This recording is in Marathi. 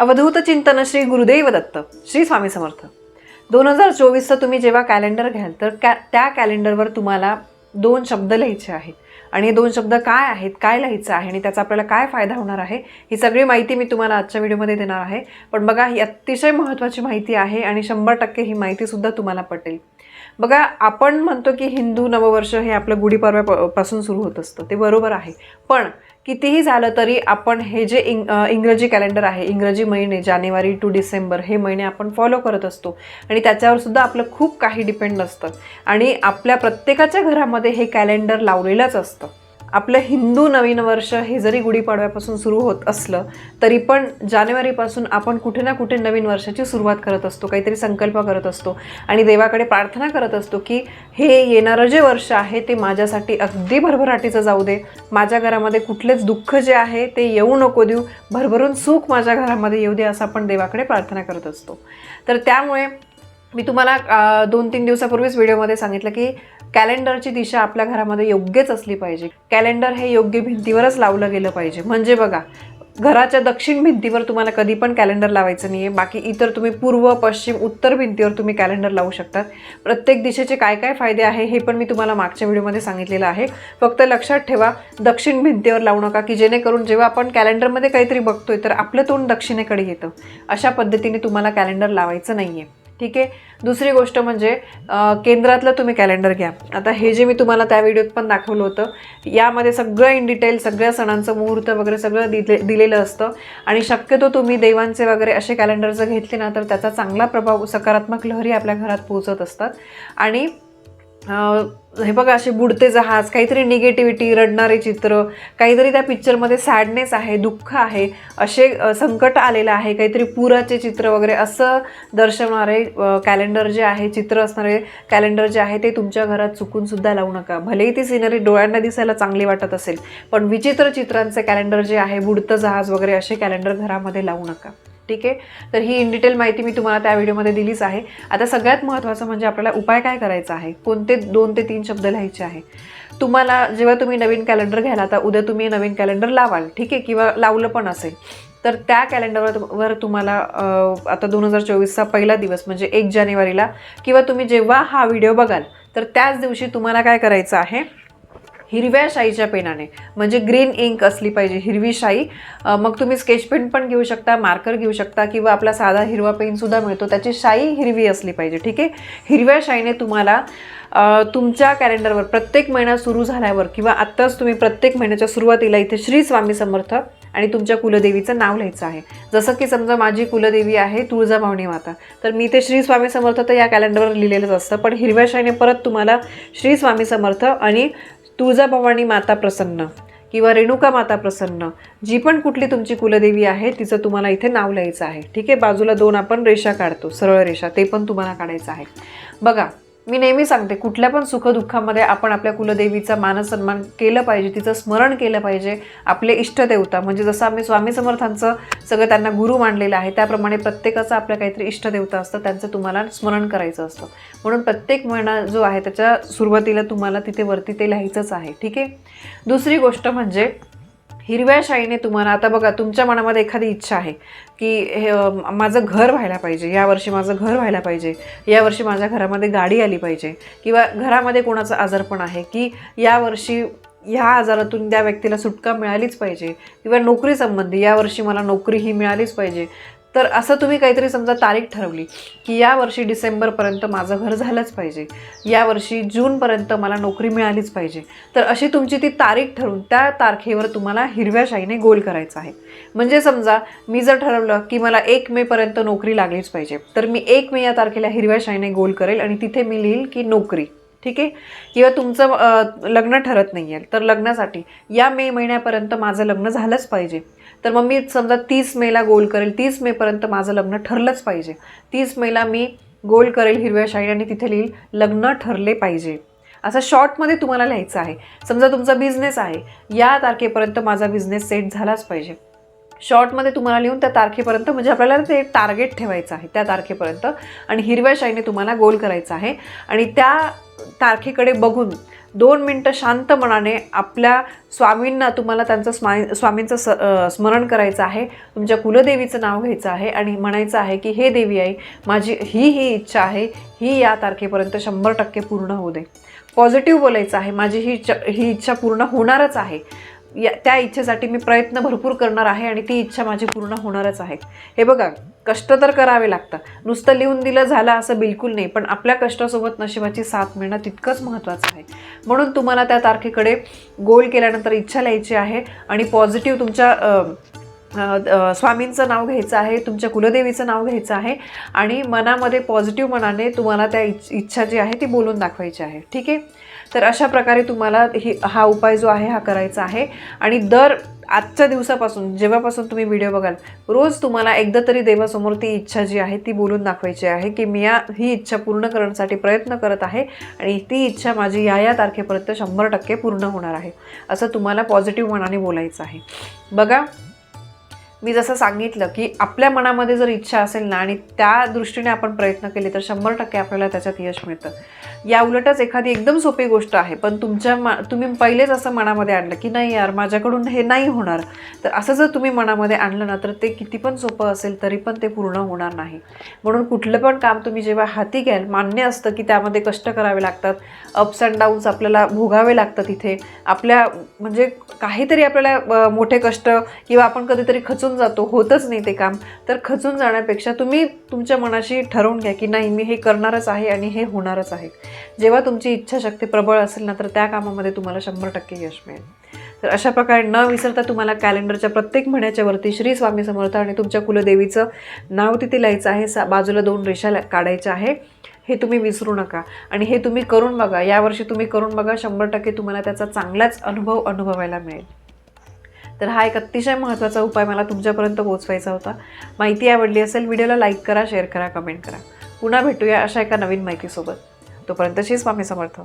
अवधूत चिंतन श्री गुरुदेव दत्त श्री स्वामी समर्थ. दोन हजार चोवीसचं तुम्ही जेव्हा कॅलेंडर घ्याल तर कॅ त्या कॅलेंडरवर तुम्हाला दोन शब्द लिहायचे आहेत. आणि हे दोन शब्द काय आहेत काय लिहायचं आहे आणि त्याचा आपल्याला काय फायदा होणार आहे ही सगळी माहिती मी तुम्हाला आजच्या व्हिडिओमध्ये देणार आहे. पण बघा ही अतिशय महत्त्वाची माहिती आहे आणि शंभर टक्के ही माहितीसुद्धा तुम्हाला पटेल. बघा आपण म्हणतो की हिंदू नववर्ष हे आपलं गुढीपाडव्यापासून सुरू होत असतं. ते बरोबर आहे. पण कितीही झालं तरी आपण हे जे इंग इंग्रजी कॅलेंडर आहे इंग्रजी महिने जानेवारी टू डिसेंबर हे महिने आपण फॉलो करत असतो. आणि त्याच्यावर सुद्धा आपलं खूप काही डिपेंड असतं आणि आपल्या प्रत्येकाच्या घरामध्ये हे कॅलेंडर लावलेलंच असतं. आपलं हिंदू नवीन वर्ष हे जरी गुढीपाडव्यापासून सुरू होत असलं तरी पण जानेवारीपासून आपण कुठे ना कुठे नवीन वर्षाची सुरुवात करत असतो काहीतरी संकल्प करत असतो. आणि देवाकडे प्रार्थना करत असतो की हे येणारं जे वर्ष आहे ते माझ्यासाठी अगदी भरभराटीचं जाऊ दे. माझ्या घरामध्ये कुठलेच दुःख जे आहे ते येऊ नको देऊ. भरभरून सुख माझ्या घरामध्ये येऊ दे असं आपण देवाकडे प्रार्थना करत असतो. तर त्यामुळे मी तुम्हाला दोन तीन दिवसापूर्वीच व्हिडिओमध्ये सांगितलं की कॅलेंडरची दिशा आपल्या घरामध्ये योग्यच असली पाहिजे. कॅलेंडर हे योग्य भिंतीवरच लावलं गेलं पाहिजे. म्हणजे बघा घराच्या दक्षिण भिंतीवर तुम्हाला कधी पण कॅलेंडर लावायचं नाही आहे बाकी इतर तुम्ही पूर्व पश्चिम उत्तर भिंतीवर तुम्ही कॅलेंडर लावू शकतात. प्रत्येक दिशेचे काय काय फायदे आहे हे पण मी तुम्हाला मागच्या व्हिडिओमध्ये सांगितलेलं आहे. फक्त लक्षात ठेवा दक्षिण भिंतीवर लावू नका की जेणेकरून जेव्हा आपण कॅलेंडरमध्ये काहीतरी बघतोय तर आपलं तोंड दक्षिणेकडे येतं. अशा पद्धतीने तुम्हाला कॅलेंडर लावायचं नाही आहे ठीक आहे? दुसरी गोष्ट म्हणजे केंद्रातलं तुम्ही कॅलेंडर घ्या. आता हे जे मी तुम्हाला त्या व्हिडिओत पण दाखवलं होतं यामध्ये सगळं इन डिटेल सगळ्या सणांचं मुहूर्त वगैरे सगळं दिले दिलेलं असतं. आणि शक्यतो तुम्ही देवांचे वगैरे असे कॅलेंडर जर घेतले ना तर त्याचा चांगला प्रभाव सकारात्मक लहरी आपल्या घरात पोहोचत असतात. आणि हे बघा असे बुडते जहाज काहीतरी निगेटिव्हिटी रडणारे चित्र काहीतरी त्या पिक्चरमध्ये सॅडनेस आहे दुःख आहे असे संकट आलेलं आहे काहीतरी पुराचे चित्र वगैरे असं दर्शवणारे कॅलेंडर जे आहे चित्र असणारे कॅलेंडर जे आहे ते तुमच्या घरात चुकूनसुद्धा लावू नका. भलेही ती सिनरी डोळ्यांना दिसायला चांगली वाटत असेल पण विचित्र चित्रांचे कॅलेंडर जे आहे बुडतं जहाज वगैरे असे कॅलेंडर घरामध्ये लावू नका. ठीक आहे? तर ही इन डिटेल माहिती मी तुम्हाला त्या व्हिडिओमध्ये दिलीच आहे. आता सगळ्यात महत्त्वाचं म्हणजे आपल्याला उपाय काय करायचा आहे? कोणते दोन ते तीन शब्द लिहायचे आहे? तुम्हाला जेव्हा तुम्ही नवीन कॅलेंडर घ्याल आता उद्या तुम्ही नवीन कॅलेंडर लावाल ठीक आहे? किंवा लावलं पण असेल तर त्या कॅलेंडरवर वर तुम्हाला आता दोन हजार चोवीसचा पहिला दिवस म्हणजे एक जानेवारीला किंवा तुम्ही जेव्हा हा व्हिडिओ बघाल तर त्याच दिवशी तुम्हाला काय करायचं आहे? हिरव्या शाईच्या पेनाने. म्हणजे ग्रीन इंक असली पाहिजे हिरवी शाई. मग तुम्ही स्केच पेन पण घेऊ शकता मार्कर घेऊ शकता किंवा आपला साधा हिरवा पेनसुद्धा मिळतो. त्याची शाई हिरवी असली पाहिजे ठीक आहे? हिरव्या शाईने तुम्हाला तुमच्या कॅलेंडरवर प्रत्येक महिना सुरू झाल्यावर किंवा आत्ताच तुम्ही प्रत्येक महिन्याच्या सुरुवातीला इथे श्री स्वामी समर्थ आणि तुमच्या कुलदेवीचं नाव लिहायचं आहे. जसं की समजा माझी कुलदेवी आहे तुळजाभवानी माता तर मी ते श्री स्वामी समर्थ तर या कॅलेंडरवर लिहिलेलंच असतं पण हिरव्या शाईने परत तुम्हाला श्री स्वामी समर्थ आणि तुळजाभवानी माता प्रसन्न किंवा रेणुका माता प्रसन्न जी पण कुठली तुमची कुलदेवी आहे तिचं तुम्हाला इथे नाव लिहायचं आहे. ठीक आहे? बाजूला दोन आपण रेषा काढतो सरळ रेषा ते पण तुम्हाला काढायचं आहे. बघा मी नेहमी सांगते कुठल्या पण सुखदुःखामध्ये आपण आपल्या कुलदेवीचा मानसन्मान केलं पाहिजे तिचं स्मरण केलं पाहिजे आपले इष्टदेवता. म्हणजे जसं आम्ही स्वामी समर्थांचं सगळं त्यांना गुरु मानलेलं आहे त्याप्रमाणे प्रत्येकाचं आपल्या काहीतरी इष्टदेवता असतं त्यांचं तुम्हाला स्मरण करायचं असतं. म्हणून प्रत्येक महिना जो आहे त्याच्या सुरुवातीला तुम्हाला तिथे वरती ते लिहायचंच आहे ठीक आहे? दुसरी गोष्ट म्हणजे हिरव्या शाईने तुम्हाला आता बघा तुमच्या मनामध्ये एखादी इच्छा आहे की हे माझं घर व्हायला पाहिजे यावर्षी माझं घर व्हायला पाहिजे यावर्षी माझ्या घरामध्ये गाडी आली पाहिजे किंवा घरामध्ये कोणाचं आजारपण आहे की यावर्षी ह्या आजारातून त्या व्यक्तीला सुटका मिळालीच पाहिजे किंवा नोकरीसंबंधी यावर्षी मला नोकरी ही मिळालीच पाहिजे तर असं तुम्ही काहीतरी समजा तारीख ठरवली की यावर्षी डिसेंबरपर्यंत माझं घर झालंच पाहिजे. या वर्षी जूनपर्यंत मला नोकरी मिळालीच पाहिजे. तर अशी तुमची ती तारीख ठरवून त्या तारखेवर तुम्हाला हिरव्या शाईने गोल करायचं आहे. म्हणजे समजा मी जर ठरवलं की मला एक मेपर्यंत नोकरी लागलीच पाहिजे तर मी एक मे या तारखेला हिरव्या शाईने गोल करेल आणि तिथे मी लिहील की नोकरी. ठीक आहे? किंवा तुमचं लग्न ठरत नाही आहे तर लग्नासाठी. या मे महिन्यापर्यंत माझं लग्न झालंच पाहिजे. तर मग मी समजा तीस मेला गोल करेल. तीस मेपर्यंत माझं लग्न ठरलंच पाहिजे. तीस मेला मी गोल करेल हिरव्या शाईने आणि तिथे लिहील लग्न ठरले पाहिजे. असं शॉर्टमध्ये तुम्हाला लिहायचं आहे. समजा तुमचा बिझनेस आहे. या तारखेपर्यंत माझा बिझनेस सेट झालाच पाहिजे. शॉर्टमध्ये तुम्हाला लिहून त्या तारखेपर्यंत म्हणजे आपल्याला ते टार्गेट ठेवायचं आहे त्या तारखेपर्यंत. आणि हिरव्या शाईने तुम्हाला गोल करायचं आहे. आणि त्या तारखेकडे बघून दोन मिनटं शांत मनाने आपल्या स्वामींना तुम्हाला त्यांचं स्मा स्वामींचं स स्मरण करायचं आहे. तुमच्या कुलदेवीचं नाव घ्यायचं आहे आणि म्हणायचं आहे की हे देवी आई माझी ही ही इच्छा आहे ही या तारखेपर्यंत शंभर टक्के पूर्ण होऊ दे. पॉझिटिव्ह बोलायचं आहे माझी ही इच्छा ही इच्छा पूर्ण होणारच आहे. या त्या इच्छेसाठी मी प्रयत्न भरपूर करणार आहे आणि ती इच्छा माझी पूर्ण होणारच आहे. हे बघा कष्ट तर करावे लागतात. नुसतं लिहून दिलं झालं असं बिलकुल नाही पण आपल्या कष्टासोबत नशिबाची साथ मिळणं तितकंच महत्त्वाचं आहे. म्हणून तुम्हाला त्या तारखेकडे गोल केल्यानंतर इच्छा लिहायची आहे आणि पॉझिटिव्ह तुमच्या स्वामींचं नाव घ्यायचं आहे तुमच्या कुलदेवीचं नाव घ्यायचं आहे आणि मनामध्ये पॉझिटिव्ह मनाने तुम्हाला त्या इच इच्छा जी आहे ती बोलून दाखवायची आहे. ठीक आहे? तर अशा प्रकारे तुम्हाला ही हा उपाय जो आहे हा करायचा आहे. आणि दर आजच्या दिवसापासून जेव्हापासून तुम्ही व्हिडिओ बघाल रोज तुम्हाला एकदा तरी देवासमोर ती इच्छा जी आहे ती बोलून दाखवायची आहे की मी या ही इच्छा पूर्ण करण्यासाठी प्रयत्न करत आहे आणि ती इच्छा माझी या या तारखेपर्यंत शंभर टक्के पूर्ण होणार आहे. असं तुम्हाला पॉझिटिव्ह मनाने बोलायचं आहे. बघा मी जसं सांगितलं की आपल्या मनामध्ये जर इच्छा असेल ना आणि त्या दृष्टीने आपण प्रयत्न केले तर शंभर टक्के आपल्याला त्याच्यात यश मिळतं. या उलटच एखादी एकदम सोपी गोष्ट आहे पण तुमच्या मा तुम्ही पहिलेच असं मनामध्ये आणलं की नाही यार माझ्याकडून हे नाही होणार. तर असं जर तुम्ही मनामध्ये आणलं ना तर ते किती पण सोपं असेल तरी पण ते पूर्ण होणार नाही. म्हणून कुठलं पण काम तुम्ही जेव्हा हाती घ्याल मान्य असतं की त्यामध्ये कष्ट करावे लागतात अप्स अँड डाऊन्स आपल्याला भोगावे लागतात इथे. आपल्या म्हणजे काहीतरी आपल्याला मोठे कष्ट किंवा आपण कधीतरी खचून जातो होतच नाही ते काम. तर खचून जाण्यापेक्षा तुम्ही तुमच्या मनाशी ठरवून घ्या की नाही मी हे करणारच आहे आणि हे होणारच आहे. जेव्हा तुमची इच्छाशक्ती प्रबळ असेल ना तर त्या कामामध्ये तुम्हाला शंभर टक्के यश मिळेल. तर अशा प्रकारे न विसरता तुम्हाला कॅलेंडरच्या प्रत्येक महिन्याच्या वरती श्री स्वामी समर्थ आणि तुमच्या कुलदेवीचं नाव तिथे लिहायचं आहे. सा बाजूला दोन रेषा काढायच्या आहे. हे तुम्ही विसरू नका. आणि हे तुम्ही करून बघा. यावर्षी तुम्ही करून बघा शंभर टक्के तुम्हाला त्याचा चांगलाच अनुभव अनुभवायला मिळेल. तर हा एक अतिशय महत्त्वाचा उपाय मला तुमच्यापर्यंत पोचवायचा होता. माहिती आवडली असेल व्हिडिओला लाईक करा शेअर करा कमेंट करा. पुन्हा भेटूया अशा एका नवीन माहितीसोबत. तोपर्यंत स्वामी समर्थ.